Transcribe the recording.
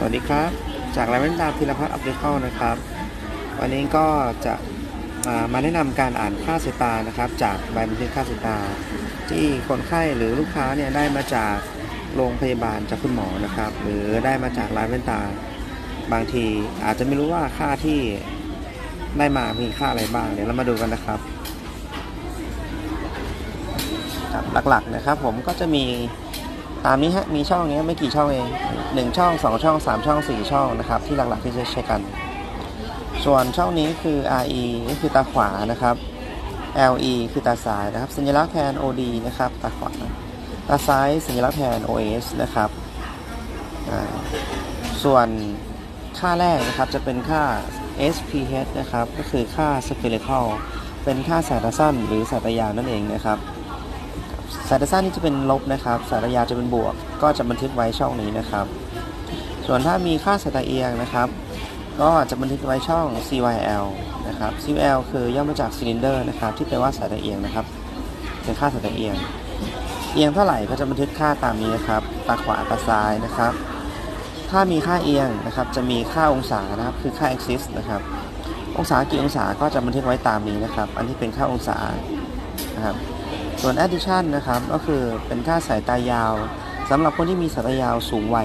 สวัสดีครับ จากรายวิชาพิรพัฒน์อัพเดทเข้านะครับ วันนี้ก็จะมาแนะนำการอ่านค่าสายตานะครับ จากใบบันทึกค่าสายตา ที่คนไข้หรือลูกค้าเนี่ยได้มาจากโรงพยาบาลจากคุณหมอนะครับ หรือได้มาจากร้านแว่นตา บางทีอาจจะไม่รู้ว่าค่าที่ได้มามีค่าอะไรบ้างเดี๋ยวเรามาดูกันนะครับครับหลักๆนะครับผมก็จะมี ตามนี้ฮะมีช่องเนี้ยไม่กี่ช่องเองหนึ่งช่องสองช่องสามช่องสี่ช่องนะครับ ที่หลักๆที่จะใช้กัน ส่วนช่องนี้คือ RE ก็คือตาขวานะครับ LE คือตาซ้ายนะครับ สัญลักษณ์แทน OD นะครับตาขวาตาซ้ายสัญลักษณ์แทน OS นะครับส่วนค่าแรกนะครับจะเป็นค่า SPH นะครับ ก็คือค่า spherical เป็นค่าสายตาสั้นหรือสายตายาวนั่นเองนะครับ สายตาสั้นนี่จะเป็นลบนะครับ สายตายาวจะเป็นบวก ก็จะบันทึกไว้ช่องนี้นะครับ ส่วนถ้ามีค่าสายตาเอียงนะครับ ก็จะบันทึกไว้ช่อง CYL นะครับ CYL คือย่อมาจาก cylinder นะครับ ที่แปลว่าสายตาเอียงนะครับเป็นค่าสายตาเอียง เอียงเท่าไหร่ก็จะบันทึกค่าตามนี้นะครับ ตาขวาตาซ้ายนะครับ ถ้ามีค่าเอียงนะครับ จะมีค่าองศานะครับ คือค่า axis นะครับ องศากี่องศาก็จะบันทึกไว้ตามนี้นะครับ อันที่เป็นค่าองศานะครับ ส่วน addition นะครับ ก็คือเป็นค่าสายตายาวสำหรับคนที่มีสายตายาวสูงวัย